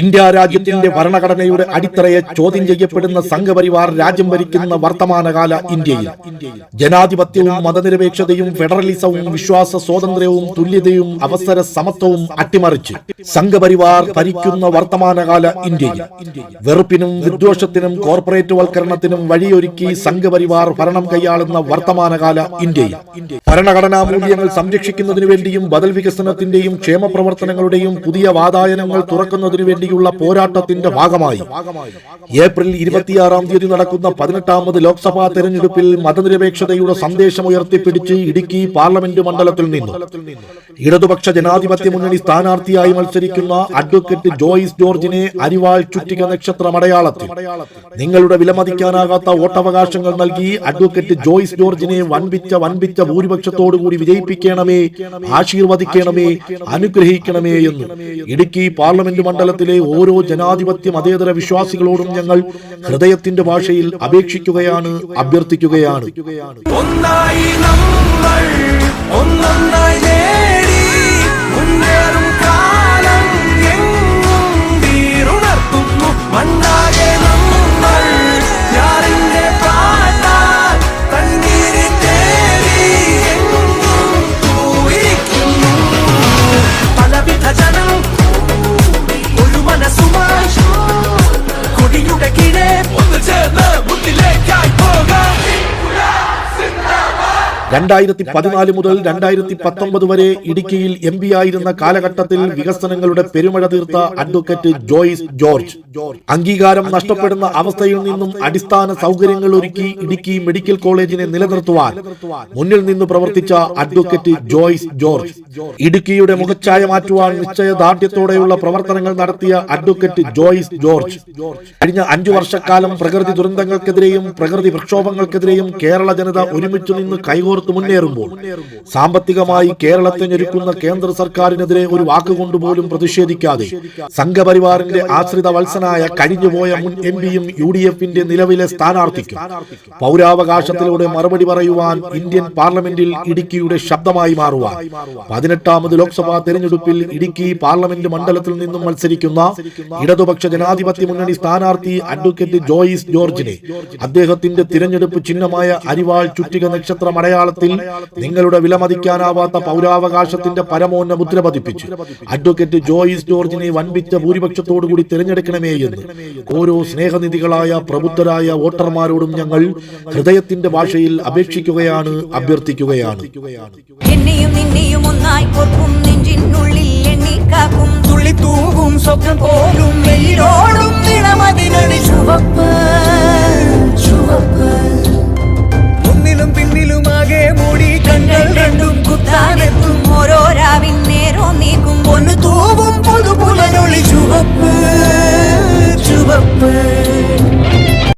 India രാജ്യത്തിന്റെ ഭരണഘടനയുടെ അടിത്തറയെ ചോദ്യം ചെയ്യപ്പെടുന്ന സംഘപരിവാർ രാജ്യം ഭരിക്കുന്ന വർത്തമാനകാല ഇന്ത്യയിൽ. ജനാധിപത്യവും മതനിരപേക്ഷതയും ഫെഡറലിസവും വിശ്വാസ സ്വാതന്ത്ര്യവും തുല്യതയും അവസര സമത്വവും അട്ടിമറിച്ച് സംഘപരിവാർ ഭരിക്കുന്ന വർത്തമാനകാല ഇന്ത്യയിൽ. വെറുപ്പിനും വിദ്വേഷത്തിനും കോർപ്പറേറ്റ് വൽക്കരണത്തിനും വഴിയൊരുക്കി സംഘപരിവാർ ഭരണം കൈയാളുന്ന വർത്തമാനകാല ഇന്ത്യയിൽ. ഭരണഘടനാ മൂല്യങ്ങൾ സംരക്ഷിക്കുന്നതിനു വേണ്ടിയും ബദൽ വികസനത്തിന്റെയും ക്ഷേമ പ്രവർത്തനങ്ങളുടെയും പുതിയ വാതായനങ്ങൾ തുറക്കുന്നതിനു വേണ്ടിയുള്ള പോരാട്ടത്തിന്റെ ഭാഗമായി. ഏപ്രിൽ ഇരുപത്തിയാറാം തീയതി നടക്കുന്ന പതിനെട്ടാമത് ലോക്സഭാ തെരഞ്ഞെടുപ്പിൽ മതനിരപേക്ഷതയുടെ സന്ദേശം ഉയർത്തിപ്പിടിച്ച് ഇടുക്കി പാർലമെന്റ് മണ്ഡലത്തിൽ നിന്ന്. ഇടതുപക്ഷ ജനാധിപത്യ മുന്നണി സ്ഥാനാർത്ഥിയായി മത്സരിക്കുന്ന അഡ്വക്കേറ്റ് ജോയിസ് ജോർജിനെ അരിവാൾ ചുറ്റിക നക്ഷത്ര അടയാളത്തിൽ. നിങ്ങളുടെ വിലമതിക്കാനാകാത്ത വോട്ടവകാശങ്ങൾ നൽകി അഡ്വക്കേറ്റ് ജോയിസ് ജോർജിനെ വൻപിച്ച വൻപിച്ച ഭൂരിപക്ഷത്തോടുകൂടി വിജയിപ്പിക്കണമേ ആശീർവദിക്കണമേ അനുഗ്രഹിക്കണമേ എന്ന് ഇടുക്കി പാർലമെന്റ് മണ്ഡലത്തിലെ ഓരോ ജനാധിപത്യ മതേതര വിശ്വാസികളോടും ഞങ്ങൾ ഹൃദയത്തിന്റെ ഭാഷയിൽ അപേക്ഷിക്കുകയാണ് അഭ്യർത്ഥിക്കുകയാണ്. ഒന്നായി നമ്മൾ Pretend love രണ്ടായിരത്തി പതിനാല് മുതൽ രണ്ടായിരത്തി പത്തൊമ്പത് വരെ ഇടുക്കിയിൽ എം പി ആയിരുന്ന കാലഘട്ടത്തിൽ വികസനങ്ങളുടെ പെരുമഴ തീർത്ത അഡ്വക്കേറ്റ് ജോയിസ് ജോർജ്. അംഗീകാരം നഷ്ടപ്പെടുന്ന അവസ്ഥയിൽ നിന്നും അടിസ്ഥാന സൗകര്യങ്ങൾ ഒരുക്കി ഇടുക്കി മെഡിക്കൽ കോളേജിനെ നിലനിർത്തുവാൻ മുന്നിൽ നിന്ന് പ്രവർത്തിച്ച അഡ്വക്കേറ്റ് ജോയിസ് ജോർജ്. ഇടുക്കിയുടെ മുഖച്ഛായ മാറ്റുവാൻ നിശ്ചയദാർഢ്യത്തോടെയുള്ള പ്രവർത്തനങ്ങൾ നടത്തിയ അഡ്വക്കേറ്റ് ജോയിസ് ജോർജ്. കഴിഞ്ഞ അഞ്ചു വർഷക്കാലം പ്രകൃതി ദുരന്തങ്ങൾക്കെതിരെയും പ്രകൃതി പ്രക്ഷോഭങ്ങൾക്കെതിരെയും കേരള ജനത ഒരുമിച്ച് നിന്ന് കൈകോർത്ത് മുന്നേറുമ്പോൾ സാമ്പത്തികമായി കേരളത്തെ ഞെരുക്കുന്ന കേന്ദ്ര സർക്കാരിനെതിരെ ഒരു വാക്കുകൊണ്ട് പോലും പ്രതിഷേധിക്കാതെ സംഘപരിവാറിന്റെ ആശ്രിത വത്സനായ കഴിഞ്ഞുപോയ മുൻ എം പിയും യു ഡി എഫിന്റെ നിലവിലെ സ്ഥാനാർത്ഥിക്കും പൗരാവകാശത്തിലൂടെ മറുപടി പറയുവാൻ ഇന്ത്യൻ പാർലമെന്റിൽ ഇടുക്കിയുടെ ശബ്ദമായി മാറുവാൻ പതിനെട്ടാമത് ലോക്സഭാ തെരഞ്ഞെടുപ്പിൽ ഇടുക്കി പാർലമെന്റ് മണ്ഡലത്തിൽ നിന്നും മത്സരിക്കുന്ന ഇടതുപക്ഷ ജനാധിപത്യ മുന്നണി സ്ഥാനാർത്ഥി അഡ്വക്കേറ്റ് ജോയിസ് ജോർജിനെ അദ്ദേഹത്തിന്റെ തിരഞ്ഞെടുപ്പ് ചിഹ്നമായ അരിവാൾ ചുറ്റിക നക്ഷത്ര മലയാളത്തിൽ നിങ്ങളുടെ വിലമതിക്കാനാവാത്ത പൗരാവകാശത്തിന്റെ പരമോന്ന മുദ്ര പതിപ്പിച്ചു. അഡ്വക്കേറ്റ് ജോയിസ് ജോർജിനെ വൻപിച്ച ഭൂരിപക്ഷത്തോടുകൂടി തിരഞ്ഞെടുക്കണമേ എന്ന്. ഓരോ സ്നേഹനിധികളായ പ്രബുദ്ധരായ വോട്ടർമാരോടും ഞങ്ങൾ ഹൃദയത്തിന്റെ ഭാഷയിൽ അപേക്ഷിക്കുകയാണ് അഭ്യർത്ഥിക്കുകയാണ്. എന്നെയും നിന്നെയും ഒന്നായി കോർക്കും നെഞ്ചിനുള്ളിൽ എണ്ണിക്കാക്കും. സ്വപ്നം പോലും വെയിലോടും നിളമതിനടി ചുവപ്പ്. പൊന്നു തൂവും പൊതു പുലരൊളി ചുവപ്പ് ചുവപ്പ്.